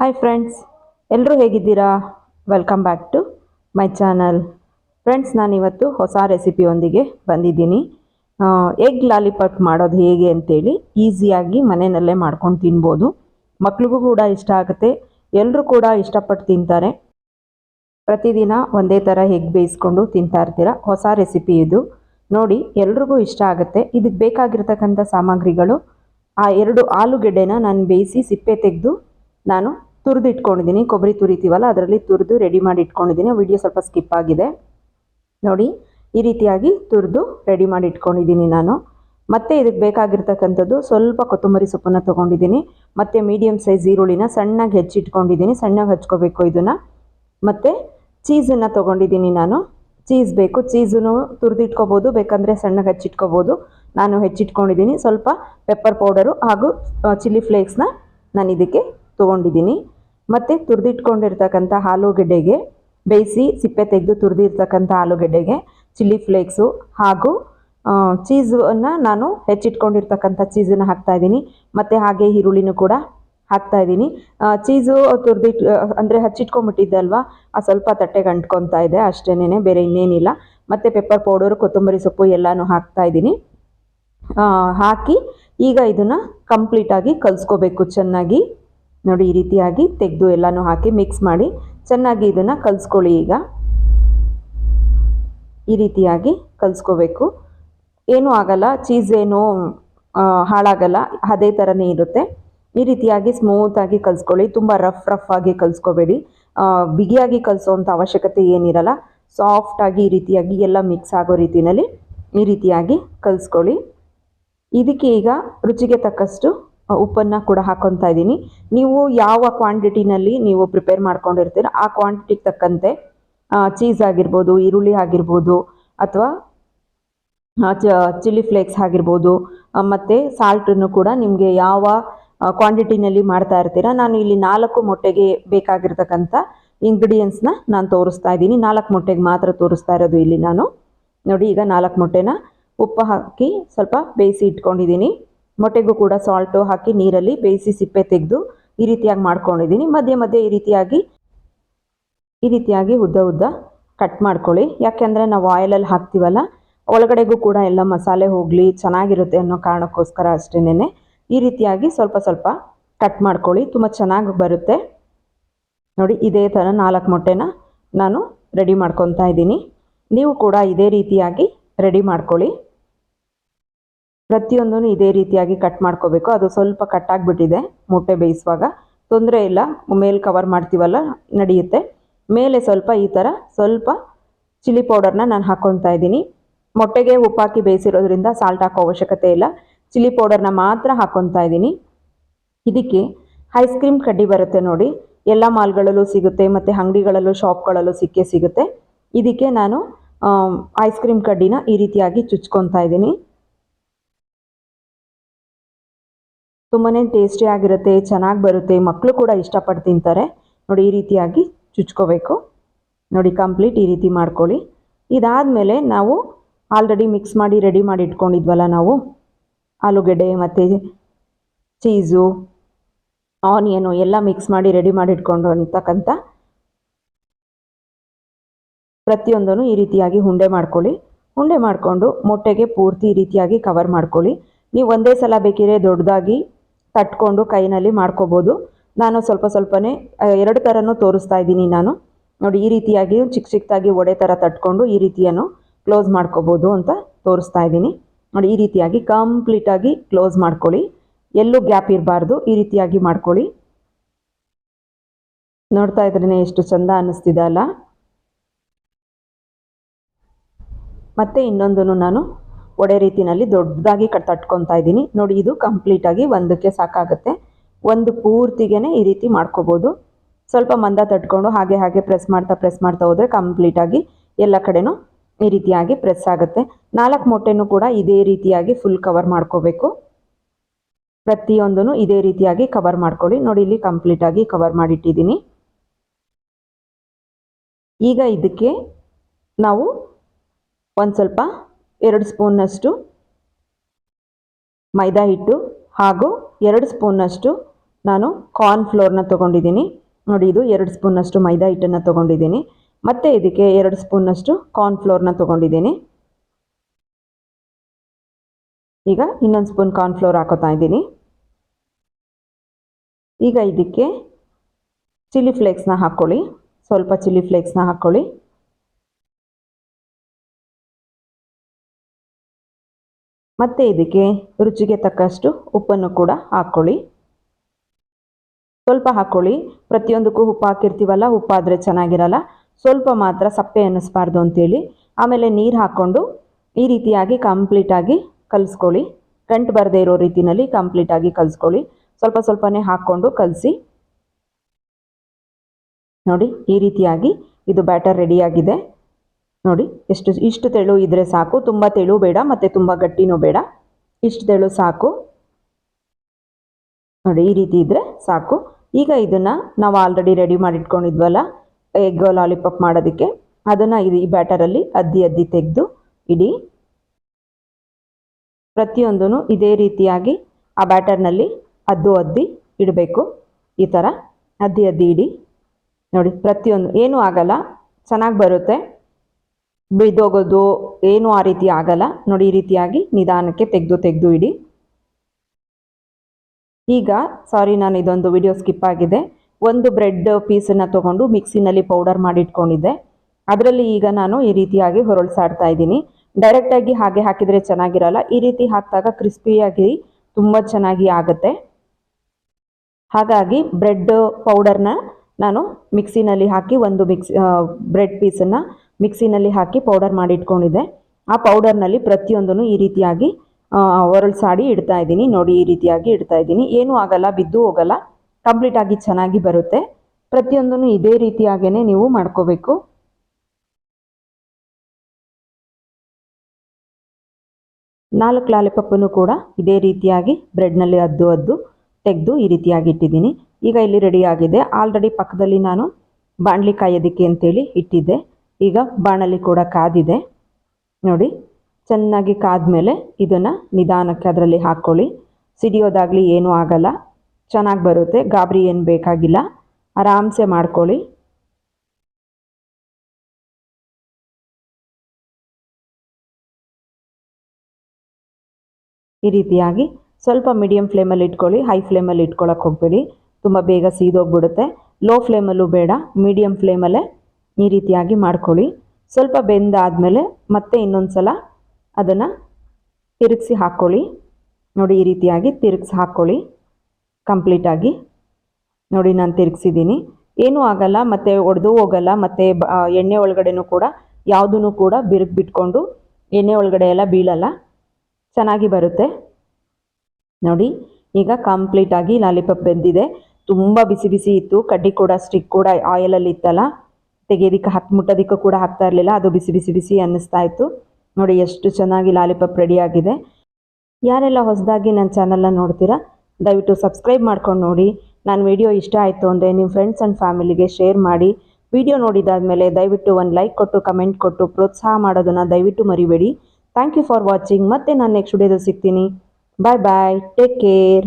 Hi friends ಎಲ್ಲರೂ ಹೇಗಿದ್ದೀರಾ? Welcome back to my channel friends ನಾನು ಇವತ್ತು ಹೊಸ ರೆಸಿಪಿಯೊಂದಿಗೆ ಬಂದಿದ್ದೀನಿ. ಎಗ್ ಲಾಲಿಪಾಪ್ ಮಾಡೋದು ಹೇಗೆ ಅಂತೇಳಿ ಈಸಿಯಾಗಿ ಮನೆಯಲ್ಲೇ ಮಾಡ್ಕೊಂಡು ತಿನ್ಬೋದು. ಮಕ್ಳಿಗೂ ಕೂಡ ಇಷ್ಟ ಆಗುತ್ತೆ ಎಲ್ಲರೂ ಕೂಡ ಇಷ್ಟಪಟ್ಟು ತಿಂತಾರೆ. ಪ್ರತಿದಿನ ಒಂದೇ ಥರ ಎಗ್ ಬೇಯಿಸ್ಕೊಂಡು ತಿಂತಾ ಇರ್ತೀರ? ಹೊಸ ರೆಸಿಪಿ ಇದು. ನೋಡಿ, ಎಲ್ರಿಗೂ ಇಷ್ಟ ಆಗುತ್ತೆ. ಇದಕ್ಕೆ ಬೇಕಾಗಿರ್ತಕ್ಕಂಥ ಸಾಮಗ್ರಿಗಳು, ಆ ಎರಡು ಆಲೂಗೆಡ್ಡೆನ ನಾನು ಬೇಯಿಸಿ ಸಿಪ್ಪೆ ತೆಗೆದು ನಾನು ತುರಿದು ಇಟ್ಕೊಂಡಿದ್ದೀನಿ ಕೊಬ್ಬರಿ ತುರಿತೀವಲ್ಲ, ಅದರಲ್ಲಿ ತುರಿದು ರೆಡಿ ಮಾಡಿ ಇಟ್ಕೊಂಡಿದ್ದೀನಿ. ವಿಡಿಯೋ ಸ್ವಲ್ಪ ಸ್ಕಿಪ್ ಆಗಿದೆ. ನೋಡಿ, ಈ ರೀತಿಯಾಗಿ ತುರಿದು ರೆಡಿ ಮಾಡಿ ಇಟ್ಕೊಂಡಿದ್ದೀನಿ ನಾನು. ಮತ್ತು ಇದಕ್ಕೆ ಬೇಕಾಗಿರ್ತಕ್ಕಂಥದ್ದು ಸ್ವಲ್ಪ ಕೊತ್ತಂಬರಿ ಸೊಪ್ಪನ್ನು ತೊಗೊಂಡಿದ್ದೀನಿ. ಮತ್ತು ಮೀಡಿಯಮ್ ಸೈಜ್ ಈರುಳ್ಳಿನ ಸಣ್ಣಗೆ ಹೆಚ್ಚಿಟ್ಕೊಂಡಿದ್ದೀನಿ, ಸಣ್ಣಗೆ ಹಚ್ಕೋಬೇಕು ಇದನ್ನು. ಮತ್ತು ಚೀಸನ್ನು ತೊಗೊಂಡಿದ್ದೀನಿ ನಾನು. ಚೀಸ್ ಬೇಕು ಚೀಸನ್ನು ತುರಿದಿಟ್ಕೋಬೋದು, ಬೇಕಂದರೆ ಸಣ್ಣಗೆ ಹಚ್ಚಿಟ್ಕೋಬೋದು. ನಾನು ಹೆಚ್ಚಿಟ್ಕೊಂಡಿದ್ದೀನಿ ಸ್ವಲ್ಪ ಪೆಪ್ಪರ್ ಪೌಡರು ಹಾಗೂ ಚಿಲ್ಲಿ ಫ್ಲೇಕ್ಸ್ನ ನಾನು ಇದಕ್ಕೆ ತೊಗೊಂಡಿದ್ದೀನಿ. ಮತ್ತು ತುರಿದಿಟ್ಕೊಂಡಿರ್ತಕ್ಕಂಥ ಆಲೂಗೆಡ್ಡೆಗೆ ಬೇಯಿಸಿ ಸಿಪ್ಪೆ ತೆಗೆದು ತುರಿದಿರ್ತಕ್ಕಂಥ ಆಲೂಗಡ್ಡೆಗೆ ಚಿಲ್ಲಿ ಫ್ಲೇಕ್ಸು ಹಾಗೂ ಚೀಸನ್ನು ನಾನು ಹೆಚ್ಚಿಟ್ಕೊಂಡಿರ್ತಕ್ಕಂಥ ಚೀಸನ್ನು ಹಾಕ್ತಾಯಿದ್ದೀನಿ ಮತ್ತು ಹಾಗೆ ಈರುಳ್ಳಿನೂ ಕೂಡ ಹಾಕ್ತಾ ಇದ್ದೀನಿ. ಚೀಸು ತುರಿದಿಟ್ಟು ಅಂದರೆ ಅಲ್ವಾ? ಆ, ಸ್ವಲ್ಪ ತಟ್ಟೆಗೆ ಅಂಟ್ಕೊತಾ ಇದೆ ಅಷ್ಟೇನೆ ಬೇರೆ ಇನ್ನೇನಿಲ್ಲ. ಮತ್ತು ಪೆಪ್ಪರ್ ಪೌಡರು, ಕೊತ್ತಂಬರಿ ಸೊಪ್ಪು ಎಲ್ಲನೂ ಹಾಕ್ತಾ ಇದ್ದೀನಿ. ಹಾಕಿ ಈಗ ಇದನ್ನು ಕಂಪ್ಲೀಟಾಗಿ ಕಲಿಸ್ಕೋಬೇಕು ಚೆನ್ನಾಗಿ. ನೋಡಿ, ಈ ರೀತಿಯಾಗಿ ತೆಗೆದು ಎಲ್ಲನೂ ಹಾಕಿ ಮಿಕ್ಸ್ ಮಾಡಿ ಚೆನ್ನಾಗಿ ಇದನ್ನು ಕಲಿಸ್ಕೊಳ್ಳಿ ಈಗ. ಈ ರೀತಿಯಾಗಿ ಕಲಿಸ್ಕೋಬೇಕು. ಏನೂ ಆಗಲ್ಲ ಚೀಸ್ ಏನು ಹಾಳಾಗಲ್ಲ, ಅದೇ ಥರನೇ ಇರುತ್ತೆ. ಈ ರೀತಿಯಾಗಿ ಸ್ಮೂತಾಗಿ ಕಲಿಸ್ಕೊಳ್ಳಿ, ತುಂಬ ರಫ್ ರಫ್ ಆಗಿ ಕಲಿಸ್ಕೋಬೇಡಿ. ಬಿಗಿಯಾಗಿ ಕಲಿಸೋವಂಥ ಅವಶ್ಯಕತೆ ಏನಿರಲ್ಲ ಸಾಫ್ಟಾಗಿ ಈ ರೀತಿಯಾಗಿ ಎಲ್ಲ ಮಿಕ್ಸ್ ಆಗೋ ರೀತಿಯಲ್ಲಿ ಈ ರೀತಿಯಾಗಿ ಕಲಿಸ್ಕೊಳ್ಳಿ. ಇದಕ್ಕೆ ಈಗ ರುಚಿಗೆ ತಕ್ಕಷ್ಟು ಉಪ್ಪನ್ನು ಕೂಡ ಹಾಕೊತಾ ಇದ್ದೀನಿ. ನೀವು ಯಾವ ಕ್ವಾಂಟಿಟಿನಲ್ಲಿ ನೀವು ಪ್ರಿಪೇರ್ ಮಾಡ್ಕೊಂಡಿರ್ತೀರ, ಆ ಕ್ವಾಂಟಿಟಿಗೆ ತಕ್ಕಂತೆ ಚೀಸ್ ಆಗಿರ್ಬೋದು, ಈರುಳ್ಳಿ ಆಗಿರ್ಬೋದು, ಅಥವಾ ಚಿಲ್ಲಿ ಫ್ಲೇಕ್ಸ್ ಆಗಿರ್ಬೋದು ಮತ್ತು ಸಾಲ್ಟನ್ನು ಕೂಡ ನಿಮಗೆ ಯಾವ ಕ್ವಾಂಟಿಟಿನಲ್ಲಿ ಮಾಡ್ತಾ ಇರ್ತೀರ, ನಾನು ಇಲ್ಲಿ ನಾಲ್ಕು ಮೊಟ್ಟೆಗೆ ಬೇಕಾಗಿರ್ತಕ್ಕಂಥ ಇಂಗ್ರೀಡಿಯೆಂಟ್ಸ್ನ ನಾನು ತೋರಿಸ್ತಾ ಇದ್ದೀನಿ. ನಾಲ್ಕು ಮೊಟ್ಟೆಗೆ ಮಾತ್ರ ತೋರಿಸ್ತಾ ಇರೋದು ಇಲ್ಲಿ ನಾನು. ನೋಡಿ, ಈಗ ನಾಲ್ಕು ಮೊಟ್ಟೆನ ಉಪ್ಪು ಹಾಕಿ ಸ್ವಲ್ಪ ಬೇಯಿಸಿ ಇಟ್ಕೊಂಡಿದ್ದೀನಿ. ಮೊಟ್ಟೆಗೂ ಕೂಡ ಸಾಲ್ಟು ಹಾಕಿ ನೀರಲ್ಲಿ ಬೇಯಿಸಿ ಸಿಪ್ಪೆ ತೆಗೆದು ಈ ರೀತಿಯಾಗಿ ಮಾಡ್ಕೊಂಡಿದ್ದೀನಿ. ಮಧ್ಯೆ ಮಧ್ಯೆ ಈ ರೀತಿಯಾಗಿ ಈ ರೀತಿಯಾಗಿ ಉದ್ದ ಉದ್ದ ಕಟ್ ಮಾಡ್ಕೊಳ್ಳಿ. ಯಾಕೆಂದರೆ ನಾವು ಆಯಿಲಲ್ಲಿ ಹಾಕ್ತೀವಲ್ಲ, ಒಳಗಡೆಗೂ ಕೂಡ ಎಲ್ಲ ಮಸಾಲೆ ಹೋಗಲಿ, ಚೆನ್ನಾಗಿರುತ್ತೆ ಅನ್ನೋ ಕಾರಣಕ್ಕೋಸ್ಕರ ಅಷ್ಟೇನೆ ಈ ರೀತಿಯಾಗಿ ಸ್ವಲ್ಪ ಸ್ವಲ್ಪ ಕಟ್ ಮಾಡ್ಕೊಳ್ಳಿ. ತುಂಬ ಚೆನ್ನಾಗಿ ಬರುತ್ತೆ. ನೋಡಿ, ಇದೇ ಥರ ನಾಲ್ಕು ಮೊಟ್ಟೆನ ನಾನು ರೆಡಿ ಮಾಡ್ಕೊತಾ ಇದ್ದೀನಿ. ನೀವು ಕೂಡ ಇದೇ ರೀತಿಯಾಗಿ ರೆಡಿ ಮಾಡ್ಕೊಳ್ಳಿ. ಪ್ರತಿಯೊಂದೂ ಇದೇ ರೀತಿಯಾಗಿ ಕಟ್ ಮಾಡ್ಕೋಬೇಕು. ಅದು ಸ್ವಲ್ಪ ಕಟ್ ಆಗಿಬಿಟ್ಟಿದೆ ಮೊಟ್ಟೆ ಬೇಯಿಸುವಾಗ. ತೊಂದರೆ ಇಲ್ಲ, ಮೇಲೆ ಕವರ್ ಮಾಡ್ತೀವಲ್ಲ, ನಡೆಯುತ್ತೆ. ಮೇಲೆ ಸ್ವಲ್ಪ ಈ ಥರ ಸ್ವಲ್ಪ ಚಿಲ್ಲಿ ಪೌಡರ್ನ ನಾನು ಹಾಕ್ಕೊತಾ ಇದ್ದೀನಿ. ಮೊಟ್ಟೆಗೆ ಉಪ್ಪಾಕಿ ಬೇಯಿಸಿರೋದ್ರಿಂದ ಸಾಲ್ಟ್ ಹಾಕೋ ಅವಶ್ಯಕತೆ ಇಲ್ಲ. ಚಿಲ್ಲಿ ಪೌಡರ್ನ ಮಾತ್ರ ಹಾಕ್ಕೊತಾ ಇದ್ದೀನಿ. ಇದಕ್ಕೆ ಐಸ್ ಕ್ರೀಮ್ ಕಡ್ಡಿ ಬರುತ್ತೆ ನೋಡಿ. ಎಲ್ಲ ಮಾಲ್ಗಳಲ್ಲೂ ಸಿಗುತ್ತೆ, ಮತ್ತು ಅಂಗಡಿಗಳಲ್ಲೂ ಶಾಪ್ಗಳಲ್ಲೂ ಸಿಕ್ಕೇ ಸಿಗುತ್ತೆ. ಇದಕ್ಕೆ ನಾನು ಐಸ್ ಕ್ರೀಮ್ ಕಡ್ಡಿನ ಈ ರೀತಿಯಾಗಿ ಚುಚ್ಕೊತಾ ಇದ್ದೀನಿ. ತುಂಬಾ ಟೇಸ್ಟಿ ಆಗಿರುತ್ತೆ, ಚೆನ್ನಾಗಿ ಬರುತ್ತೆ ಮಕ್ಕಳು ಕೂಡ ಇಷ್ಟಪಟ್ಟು ತಿಂತಾರೆ. ನೋಡಿ, ಈ ರೀತಿಯಾಗಿ ಚುಚ್ಕೋಬೇಕು. ನೋಡಿ ಕಂಪ್ಲೀಟ್ ಈ ರೀತಿ ಮಾಡ್ಕೊಳ್ಳಿ. ಇದಾದ ಮೇಲೆ ನಾವು ಆಲ್ರೆಡಿ ಮಿಕ್ಸ್ ಮಾಡಿ ರೆಡಿ ಮಾಡಿ ಇಟ್ಕೊಂಡಿದ್ವಲ್ಲ ನಾವು, ಆಲೂಗೆಡ್ಡೆ ಮತ್ತು ಚೀಸು ಆನಿಯನು ಎಲ್ಲ ಮಿಕ್ಸ್ ಮಾಡಿ ರೆಡಿ ಮಾಡಿ ಇಟ್ಕೊಂಡು ಅಂತಕ್ಕಂಥ ಪ್ರತಿಯೊಂದನ್ನು ಈ ರೀತಿಯಾಗಿ ಉಂಡೆ ಮಾಡ್ಕೊಳ್ಳಿ. ಉಂಡೆ ಮಾಡಿಕೊಂಡು ಮೊಟ್ಟೆಗೆ ಪೂರ್ತಿ ಈ ರೀತಿಯಾಗಿ ಕವರ್ ಮಾಡ್ಕೊಳ್ಳಿ. ನೀವು ಒಂದೇ ಸಲ ಬೇಕಿದ್ರೆ ದೊಡ್ಡದಾಗಿ ತಟ್ಕೊಂಡು ಕೈನಲ್ಲಿ ಮಾಡ್ಕೋಬೋದು. ನಾನು ಸ್ವಲ್ಪ ಸ್ವಲ್ಪನೇ ಎರಡು ಥರನೂ ತೋರಿಸ್ತಾ ಇದ್ದೀನಿ ನಾನು. ನೋಡಿ, ಈ ರೀತಿಯಾಗಿ, ಚಿಕ್ಕ ಚಿಕ್ಕದಾಗಿ ಒಡೆ ಥರ ತಟ್ಕೊಂಡು ಈ ರೀತಿಯನ್ನು ಕ್ಲೋಸ್ ಮಾಡ್ಕೋಬೋದು ಅಂತ ತೋರಿಸ್ತಾ ಇದ್ದೀನಿ. ನೋಡಿ, ಈ ರೀತಿಯಾಗಿ ಕಂಪ್ಲೀಟಾಗಿ ಕ್ಲೋಸ್ ಮಾಡ್ಕೊಳ್ಳಿ. ಎಲ್ಲೂ ಗ್ಯಾಪ್ ಇರಬಾರ್ದು, ಈ ರೀತಿಯಾಗಿ ಮಾಡ್ಕೊಳ್ಳಿ. ನೋಡ್ತಾ ಇದ್ರೇ ಎಷ್ಟು ಚಂದ ಅನ್ನಿಸ್ತಿದೆ ಅಲ್ಲ? ಮತ್ತು ಇನ್ನೊಂದನ್ನು ನಾನು ಒಡೆ ರೀತಿನಲ್ಲಿ ದೊಡ್ಡದಾಗಿ ತಟ್ಕೊತಾ ಇದ್ದೀನಿ. ನೋಡಿ, ಇದು ಕಂಪ್ಲೀಟಾಗಿ ಒಂದಕ್ಕೆ ಸಾಕಾಗುತ್ತೆ. ಒಂದು ಪೂರ್ತಿಗೆ ಈ ರೀತಿ ಮಾಡ್ಕೋಬೋದು. ಸ್ವಲ್ಪ ಮಂದ ತಟ್ಕೊಂಡು ಹಾಗೆ ಹಾಗೆ ಪ್ರೆಸ್ ಮಾಡ್ತಾ ಪ್ರೆಸ್ ಮಾಡ್ತಾ ಹೋದರೆ ಕಂಪ್ಲೀಟಾಗಿ ಎಲ್ಲ ಕಡೆನೂ ಈ ರೀತಿಯಾಗಿ ಪ್ರೆಸ್ ಆಗುತ್ತೆ. ನಾಲ್ಕು ಮೊಟ್ಟೆನೂ ಕೂಡ ಇದೇ ರೀತಿಯಾಗಿ ಫುಲ್ ಕವರ್ ಮಾಡ್ಕೋಬೇಕು. ಪ್ರತಿಯೊಂದೂ ಇದೇ ರೀತಿಯಾಗಿ ಕವರ್ ಮಾಡ್ಕೊಳ್ಳಿ. ನೋಡಿ, ಇಲ್ಲಿ ಕಂಪ್ಲೀಟಾಗಿ ಕವರ್ ಮಾಡಿಟ್ಟಿದ್ದೀನಿ. ಈಗ ಇದಕ್ಕೆ ನಾವು ಒಂದು ಸ್ವಲ್ಪ ಎರಡು ಸ್ಪೂನ್ನಷ್ಟು ಮೈದಾ ಹಿಟ್ಟು ಹಾಗೂ ಎರಡು ಸ್ಪೂನ್ನಷ್ಟು ನಾನು ಕಾರ್ನ್ ಫ್ಲೋರ್ನ ತೊಗೊಂಡಿದ್ದೀನಿ. ನೋಡಿ, ಇದು ಎರಡು ಸ್ಪೂನ್ನಷ್ಟು ಮೈದಾ ಹಿಟ್ಟನ್ನು ತೊಗೊಂಡಿದ್ದೀನಿ. ಮತ್ತು ಇದಕ್ಕೆ ಎರಡು ಸ್ಪೂನ್ನಷ್ಟು ಕಾರ್ನ್ ಫ್ಲೋರ್ನ ತೊಗೊಂಡಿದ್ದೀನಿ. ಈಗ ಇನ್ನೊಂದು ಸ್ಪೂನ್ ಕಾರ್ನ್ ಫ್ಲೋರ್ ಹಾಕೋತಾ ಇದ್ದೀನಿ. ಈಗ ಇದಕ್ಕೆ ಚಿಲ್ಲಿ ಫ್ಲೇಕ್ಸ್ನ ಹಾಕ್ಕೊಳ್ಳಿ. ಸ್ವಲ್ಪ ಚಿಲ್ಲಿ ಫ್ಲೇಕ್ಸ್ನ ಹಾಕ್ಕೊಳ್ಳಿ. ಮತ್ತು ಇದಕ್ಕೆ ರುಚಿಗೆ ತಕ್ಕಷ್ಟು ಉಪ್ಪನ್ನು ಕೂಡ ಹಾಕ್ಕೊಳ್ಳಿ ಸ್ವಲ್ಪ ಹಾಕ್ಕೊಳ್ಳಿ ಪ್ರತಿಯೊಂದಕ್ಕೂ ಉಪ್ಪು ಹಾಕಿರ್ತೀವಲ್ಲ ಉಪ್ಪಾದರೆ ಚೆನ್ನಾಗಿರಲ್ಲ. ಸ್ವಲ್ಪ ಮಾತ್ರ ಸಪ್ಪೆ ಅನ್ನಿಸ್ಬಾರ್ದು ಅಂತೇಳಿ. ಆಮೇಲೆ ನೀರು ಹಾಕ್ಕೊಂಡು ಈ ರೀತಿಯಾಗಿ ಕಂಪ್ಲೀಟಾಗಿ ಕಲಿಸ್ಕೊಳ್ಳಿ. ಗಂಟು ಬರದೇ ಇರೋ ರೀತಿಯಲ್ಲಿ ಕಂಪ್ಲೀಟಾಗಿ ಕಲಿಸ್ಕೊಳ್ಳಿ. ಸ್ವಲ್ಪ ಸ್ವಲ್ಪನೇ ಹಾಕ್ಕೊಂಡು ಕಲಸಿ. ನೋಡಿ, ಈ ರೀತಿಯಾಗಿ ಇದು ಬ್ಯಾಟರ್ ರೆಡಿಯಾಗಿದೆ ನೋಡಿ, ಎಷ್ಟು, ಇಷ್ಟು ತೆಳು ಇದ್ದರೆ ಸಾಕು. ತುಂಬ ತೆಳು ಬೇಡ, ಮತ್ತು ತುಂಬ ಗಟ್ಟಿನೂ ಬೇಡ. ಇಷ್ಟು ತೆಳು ಸಾಕು. ನೋಡಿ, ಈ ರೀತಿ ಇದ್ದರೆ ಸಾಕು. ಈಗ ಇದನ್ನು ನಾವು ಆಲ್ರೆಡಿ ರೆಡಿ ಮಾಡಿಟ್ಕೊಂಡಿದ್ವಲ್ಲ ಎಗ್ ಲಾಲಿಪಾಪ್ ಮಾಡೋದಕ್ಕೆ. ಅದನ್ನು ಇದು ಈ ಬ್ಯಾಟರಲ್ಲಿ ಅದ್ದಿ ಅದ್ದಿ ತೆಗೆದು ಇಡಿ. ಪ್ರತಿಯೊಂದೂ ಇದೇ ರೀತಿಯಾಗಿ ಆ ಬ್ಯಾಟರ್ನಲ್ಲಿ ಅದ್ದು ಅದ್ದಿ ಇಡಬೇಕು. ಈ ಥರ ಅದ್ದಿ ಅದ್ದಿ ಇಡಿ. ನೋಡಿ, ಪ್ರತಿಯೊಂದು, ಏನೂ ಆಗಲ್ಲ. ಚೆನ್ನಾಗಿ ಬರುತ್ತೆ. ಬಿದ್ದೋಗೋದು ಏನು ಆ ರೀತಿ ಆಗಲ್ಲ. ನೋಡಿ, ಈ ರೀತಿಯಾಗಿ ನಿಧಾನಕ್ಕೆ ತೆಗೆದು ತೆಗೆದು ಇಡಿ. ಈಗ ಸಾರಿ ನಾನು ಇದೊಂದು ವಿಡಿಯೋ ಸ್ಕಿಪ್ ಆಗಿದೆ. ಒಂದು ಬ್ರೆಡ್ ಪೀಸನ್ನು ತೊಗೊಂಡು ಮಿಕ್ಸಿನಲ್ಲಿ ಪೌಡರ್ ಮಾಡಿ ಇಟ್ಕೊಂಡಿದ್ದೆ ಅದರಲ್ಲಿ ಈಗ ನಾನು ಈ ರೀತಿಯಾಗಿ ಹೊರಳಿಸಾಡ್ತಾ ಇದ್ದೀನಿ. ಡೈರೆಕ್ಟಾಗಿ ಹಾಗೆ ಹಾಕಿದರೆ ಚೆನ್ನಾಗಿರಲ್ಲ. ಈ ರೀತಿ ಹಾಕಿದಾಗ ಕ್ರಿಸ್ಪಿಯಾಗಿ ತುಂಬ ಚೆನ್ನಾಗಿ ಆಗುತ್ತೆ. ಹಾಗಾಗಿ ಬ್ರೆಡ್ ಪೌಡರ್ನ ನಾನು ಮಿಕ್ಸಿನಲ್ಲಿ ಹಾಕಿ ಒಂದು ಮಿಕ್ಸಿ ಬ್ರೆಡ್ ಪೀಸನ್ನು ಮಿಕ್ಸಿನಲ್ಲಿ ಹಾಕಿ ಪೌಡರ್ ಮಾಡಿ ಇಟ್ಕೊಂಡಿದ್ದೆ. ಆ ಪೌಡರ್ನಲ್ಲಿ ಪ್ರತಿಯೊಂದನ್ನು ಈ ರೀತಿಯಾಗಿ ಒರಳ್ಸಾಡಿ ಇಡ್ತಾ ಇದ್ದೀನಿ. ನೋಡಿ, ಈ ರೀತಿಯಾಗಿ ಇಡ್ತಾ ಇದ್ದೀನಿ. ಏನೂ ಆಗಲ್ಲ, ಬಿದ್ದು ಹೋಗಲ್ಲ. ಕಂಪ್ಲೀಟಾಗಿ ಚೆನ್ನಾಗಿ ಬರುತ್ತೆ. ಪ್ರತಿಯೊಂದನ್ನು ಇದೇ ರೀತಿಯಾಗೇ ನೀವು ಮಾಡ್ಕೋಬೇಕು. ನಾಲ್ಕು ಲಾಲಿಪಪ್ಪನ್ನು ಕೂಡ ಇದೇ ರೀತಿಯಾಗಿ ಬ್ರೆಡ್ನಲ್ಲಿ ಅದ್ದು ಅದ್ದು ತೆಗೆದು ಈ ರೀತಿಯಾಗಿ ಇಟ್ಟಿದ್ದೀನಿ. ಈಗ ಇಲ್ಲಿ ರೆಡಿಯಾಗಿದೆ ಆಲ್ರೆಡಿ ಪಕ್ಕದಲ್ಲಿ ನಾನು ಬಾಣಲಿ ಕಾಯೋದಿಕ್ಕೆ ಅಂತೇಳಿ ಇಟ್ಟಿದ್ದೆ. ಈಗ ಬಾಣಲಿ ಕೂಡ ಕಾದಿದೆ. ನೋಡಿ, ಚೆನ್ನಾಗಿ ಕಾದ್ಮೇಲೆ ಇದನ್ನು ನಿಧಾನಕ್ಕೆ ಅದರಲ್ಲಿ ಹಾಕ್ಕೊಳ್ಳಿ ಸಿಡಿಯೋದಾಗಲಿ ಏನೂ ಆಗಲ್ಲ. ಚೆನ್ನಾಗಿ ಬರುತ್ತೆ. ಗಾಬರಿ ಏನು ಬೇಕಾಗಿಲ್ಲ. ಆರಾಮ್ಸೆ ಮಾಡ್ಕೊಳ್ಳಿ. ಈ ರೀತಿಯಾಗಿ ಸ್ವಲ್ಪ ಮೀಡಿಯಮ್ ಫ್ಲೇಮಲ್ಲಿ ಇಟ್ಕೊಳ್ಳಿ. ಹೈ ಫ್ಲೇಮಲ್ಲಿ ಇಟ್ಕೊಳ್ಳೋಕೆ ಹೋಗಬೇಡಿ. ತುಂಬ ಬೇಗ ಸೀದೋಗ್ಬಿಡುತ್ತೆ. ಲೋ ಫ್ಲೇಮಲ್ಲೂ ಬೇಡ. ಮೀಡಿಯಮ್ ಫ್ಲೇಮಲ್ಲೇ ಈ ರೀತಿಯಾಗಿ ಮಾಡ್ಕೊಳ್ಳಿ. ಸ್ವಲ್ಪ ಬೆಂದಾದಮೇಲೆ ಮತ್ತೆ ಇನ್ನೊಂದು ಸಲ ಅದನ್ನು ತಿರುಗಿಸಿ ಹಾಕ್ಕೊಳ್ಳಿ. ನೋಡಿ, ಈ ರೀತಿಯಾಗಿ ತಿರುಗಿಸಿ ಹಾಕ್ಕೊಳ್ಳಿ. ಕಂಪ್ಲೀಟಾಗಿ ನೋಡಿ, ನಾನು ತಿರುಗಿಸಿದ್ದೀನಿ. ಏನೂ ಆಗಲ್ಲ, ಮತ್ತು ಒಡೆದು ಹೋಗಲ್ಲ, ಮತ್ತು ಎಣ್ಣೆ ಒಳಗಡೆನೂ ಕೂಡ ಯಾವುದೂ ಕೂಡ ಬಿರುಕು ಬಿಟ್ಕೊಂಡು ಎಣ್ಣೆ ಒಳಗಡೆ ಎಲ್ಲ ಬೀಳಲ್ಲ. ಚೆನ್ನಾಗಿ ಬರುತ್ತೆ. ನೋಡಿ, ಈಗ ಕಂಪ್ಲೀಟಾಗಿ ಲಾಲಿಪಾಪ್ ಬೆಂದಿದೆ. ತುಂಬ ಬಿಸಿ ಬಿಸಿ ಇತ್ತು. ಕಡ್ಡಿ ಕೂಡ, ಸ್ಟಿಕ್ ಕೂಡ ಆಯಿಲಲ್ಲಿ ಇತ್ತಲ್ಲ. ತೆಗೆಯೋದಕ್ಕೆ ಹತ್ತು ಮುಟ್ಟೋದಿಕ್ಕೂ ಕೂಡ ಹಾಕ್ತಾ ಇರಲಿಲ್ಲ. ಅದು ಬಿಸಿ ಬಿಸಿ ಬಿಸಿ ಅನ್ನಿಸ್ತಾ ಇತ್ತು. ನೋಡಿ ಎಷ್ಟು ಚೆನ್ನಾಗಿ ಲಾಲಿಪಾಪ್ ರೆಡಿಯಾಗಿದೆ ಯಾರೆಲ್ಲ ಹೊಸದಾಗಿ ನನ್ನ ಚಾನಲ್ನ ನೋಡ್ತೀರಾ, ದಯವಿಟ್ಟು ಸಬ್ಸ್ಕ್ರೈಬ್ ಮಾಡ್ಕೊಂಡು ನೋಡಿ. ನಾನು ವಿಡಿಯೋ ಇಷ್ಟ ಆಯಿತು ಅಂದರೆ ನಿಮ್ಮ ಫ್ರೆಂಡ್ಸ್ ಆ್ಯಂಡ್ ಫ್ಯಾಮಿಲಿಗೆ ಶೇರ್ ಮಾಡಿ. ವಿಡಿಯೋ ನೋಡಿದಾದಮೇಲೆ ದಯವಿಟ್ಟು ಒಂದು ಲೈಕ್ ಕೊಟ್ಟು ಕಮೆಂಟ್ ಕೊಟ್ಟು, ಪ್ರೋತ್ಸಾಹ ಮಾಡೋದನ್ನು ದಯವಿಟ್ಟು ಮರಿಬೇಡಿ. ಥ್ಯಾಂಕ್ ಯು ಫಾರ್ ವಾಚಿಂಗ್ ಮತ್ತೆ ನಾನು ನೆಕ್ಸ್ಟ್ ವಿಡಿಯೋದಲ್ಲಿ ಸಿಗ್ತೀನಿ. ಬಾಯ್ ಬಾಯ್ ಟೇಕ್ ಕೇರ್